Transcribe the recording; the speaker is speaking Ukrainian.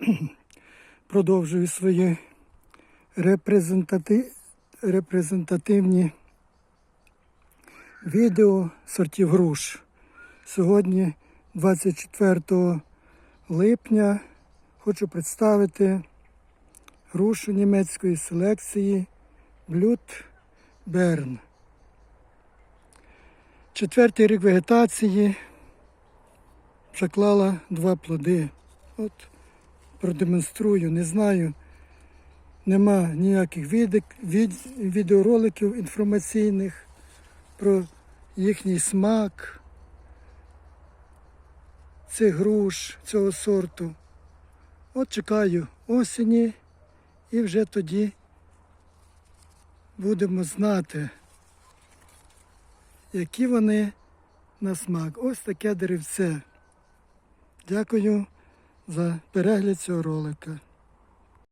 продовжую свої репрезентати... репрезентативні відео сортів груш. Сьогодні, 24 липня, хочу представити грушу німецької селекції Блют Берн. Четвертий рік вегетації заклала два плоди. От продемонструю, не знаю. Нема ніяких відеороликів інформаційних про їхній смак цих груш, цього сорту. От чекаю осені і вже тоді будемо знати, які вони на смак. Ось таке деревце. Дякую за перегляд цього ролика.